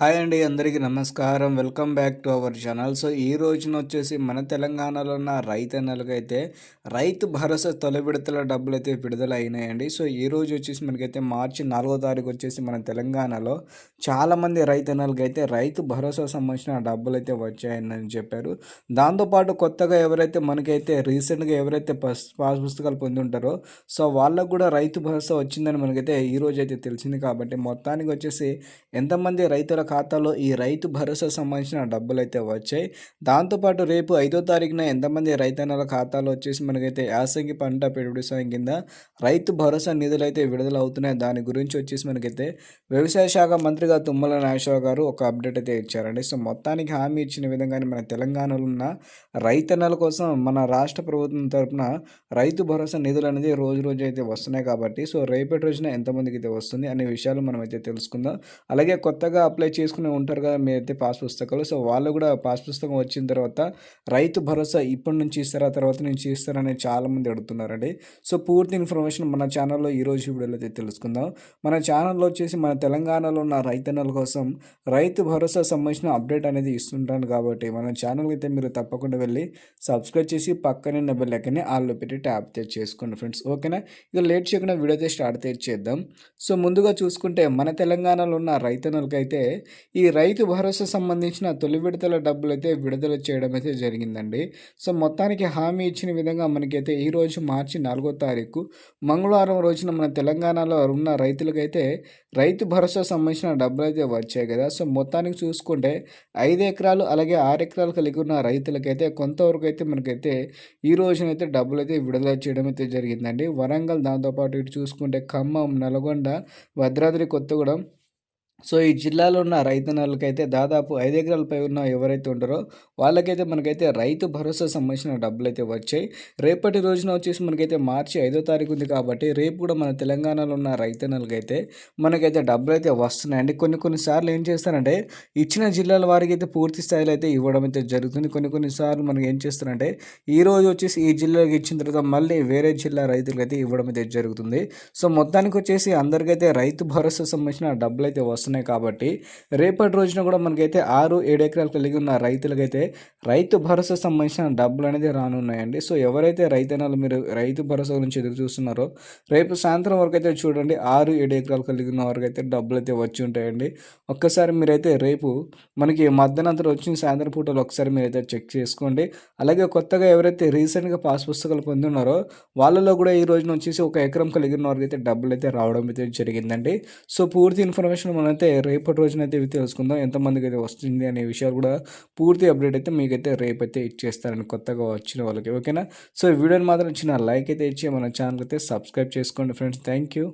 Hi అండి అందరికీ నమస్కారం. Welcome back to our channel. So ఈ రోజున వచ్చేసి మన తెలంగాణలో ఉన్న రైతన్నలకైతే రైతు భరోసా తొలి విడతల డబ్బులు అయితే విడుదల అయినాయండి సో ఈ రోజు వచ్చేసి మనకైతే మార్చి నాలుగో తారీఖు వచ్చేసి మన తెలంగాణలో చాలామంది రైతన్నలకి అయితే రైతు భరోసా సంబంధించిన డబ్బులు అయితే వచ్చాయని చెప్పారు. దాంతోపాటు కొత్తగా ఎవరైతే మనకైతే రీసెంట్గా ఎవరైతే పాస్ పాస్ పుస్తకాలు పొంది ఉంటారో సో వాళ్ళకు కూడా రైతు భరోసా వచ్చిందని మనకైతే ఈ రోజు అయితే తెలిసింది. కాబట్టి మొత్తానికి వచ్చేసి ఎంతమంది రైతుల ఖాతాలో ఈ రైతు భరోసా సంబంధించిన డబ్బులు అయితే వచ్చాయి దాంతోపాటు రేపు ఐదో తారీఖున ఎంతమంది రైతన్నల ఖాతాలో వచ్చేసి మనకైతే యాసంగి పంట పెట్టుబడి సాయం కింద రైతు భరోసా నిధులు అయితే విడుదల అవుతున్నాయి దాని గురించి వచ్చేసి మనకైతే వ్యవసాయ శాఖ మంత్రిగా తుమ్మల నాగేశ్వరరావు గారు ఒక అప్డేట్ అయితే ఇచ్చారండి. సో మొత్తానికి హామీ ఇచ్చిన విధంగానే మన తెలంగాణలో ఉన్న రైతన్నల కోసం మన రాష్ట్ర ప్రభుత్వం తరఫున రైతు భరోసా నిధులు అనేది రోజు రోజు అయితే వస్తున్నాయి కాబట్టి సో రేపటి రోజున ఎంతమందికి అయితే వస్తుంది అనే విషయాలు మనం అయితే తెలుసుకుందాం. అలాగే కొత్తగా అప్లై చేసుకునే ఉంటారు కదా మీరైతే పాస్ పుస్తకాలు. సో వాళ్ళు కూడా పాస్ పుస్తకం వచ్చిన తర్వాత రైతు భరోసా ఇప్పటి నుంచి ఇస్తారా తర్వాత నుంచి ఇస్తారని చాలామంది అడుగుతున్నారండి. సో పూర్తి ఇన్ఫర్మేషన్ మన ఛానల్లో ఈరోజు వీడియోలో అయితే తెలుసుకుందాం. మన ఛానల్లో వచ్చేసి మన తెలంగాణలో ఉన్న రైతన్నల కోసం రైతు భరోసా సంబంధించిన అప్డేట్ అనేది ఇస్తుంటాను కాబట్టి మన ఛానల్ అయితే మీరు తప్పకుండా వెళ్ళి సబ్స్క్రైబ్ చేసి పక్కనే బెల్ లెక్కనే ఆల్లో పెట్టి ట్యాప్ చేసుకోండి ఫ్రెండ్స్. ఓకేనా? ఇక లేట్ చేయకుండా వీడియో అయితే స్టార్ట్ చేద్దాం. సో ముందుగా చూసుకుంటే మన తెలంగాణలో ఉన్న రైతన్నలకైతే ఈ రైతు భరోసా సంబంధించిన తొలి విడతల డబ్బులు అయితే విడుదల చేయడం అయితే జరిగిందండి. సో మొత్తానికి హామీ ఇచ్చిన విధంగా మనకైతే ఈరోజు మార్చి నాలుగో తారీఖు మంగళవారం రోజున మన తెలంగాణలో ఉన్న రైతులకైతే రైతు భరోసా సంబంధించిన డబ్బులు అయితే వచ్చాయి కదా. సో మొత్తానికి చూసుకుంటే ఐదు ఎకరాలు అలాగే ఆరు ఎకరాలు కలిగి ఉన్న రైతులకైతే కొంతవరకు అయితే మనకైతే ఈ రోజునైతే డబ్బులు అయితే విడుదల చేయడం అయితే జరిగిందండి. వరంగల్ దాంతోపాటు ఇటు చూసుకుంటే ఖమ్మం నల్గొండ భద్రాద్రి కొత్తగూడెం సో ఈ జిల్లాలో ఉన్న రైతన్నలకైతే దాదాపు ఐదు ఎకరాలపై ఉన్న ఎవరైతే ఉంటారో వాళ్ళకైతే మనకైతే రైతు భరోసా సంబంధించిన డబ్బులు అయితే వచ్చాయి. రేపటి రోజున వచ్చేసి మనకైతే మార్చి ఐదో తారీఖు ఉంది కాబట్టి రేపు కూడా మన తెలంగాణలో ఉన్న రైతన్నలకైతే మనకైతే డబ్బులు అయితే వస్తున్నాయండి కొన్ని కొన్నిసార్లు ఏం చేస్తారంటే ఇచ్చిన జిల్లాల వారికి అయితే పూర్తి స్థాయిలో అయితే ఇవ్వడం అయితే జరుగుతుంది. కొన్ని కొన్నిసార్లు మనకి ఏం చేస్తారంటే ఈ రోజు వచ్చేసి ఈ జిల్లాకి ఇచ్చిన తర్వాత మళ్ళీ వేరే జిల్లా రైతులకైతే ఇవ్వడం అయితే జరుగుతుంది. సో మొత్తానికి వచ్చేసి అందరికైతే రైతు భరోసా సంబంధించిన డబ్బులు అయితే వస్తుంది వస్తున్నాయి కాబట్టి రేపటి రోజున కూడా మనకైతే ఆరు ఏడు ఎకరాలు కలిగి ఉన్న రైతులకైతే రైతు భరోసా సంబంధించిన డబ్బులు అనేది రానున్నాయండి. సో ఎవరైతే రైతనాలు మీరు రైతు భరోసా గురించి ఎదురు చూస్తున్నారో రేపు సాయంత్రం వరకు అయితే చూడండి ఆరు ఏడు ఎకరాలు కలిగి ఉన్న వరకు అయితే డబ్బులు అయితే వచ్చి ఉంటాయండి. ఒక్కసారి మీరైతే రేపు మనకి మధ్యాహ్నం వచ్చిన సాయంత్రం పూటలు ఒకసారి మీరైతే చెక్ చేసుకోండి. అలాగే కొత్తగా ఎవరైతే రీసెంట్గా పాస్ పుస్తకాలు పొంది వాళ్ళలో కూడా ఈ రోజున వచ్చేసి ఒక ఎకరం కలిగిన వారికి అయితే డబ్బులు అయితే రావడం అయితే జరిగిందండి. సో పూర్తి ఇన్ఫర్మేషన్ మనం అయితే రేపటి రోజున అయితే ఇవి తెలుసుకుందాం. ఎంతమందికి అయితే వస్తుంది అనే విషయాలు కూడా పూర్తి అప్డేట్ అయితే మీకైతే రేపైతే ఇచ్చేస్తారని కొత్తగా వచ్చిన వాళ్ళకి. ఓకేనా? సో వీడియోని మాత్రం చిన్న లైక్ అయితే ఇచ్చి మన ఛానల్ అయితే సబ్స్క్రైబ్ చేసుకోండి ఫ్రెండ్స్. Thank you.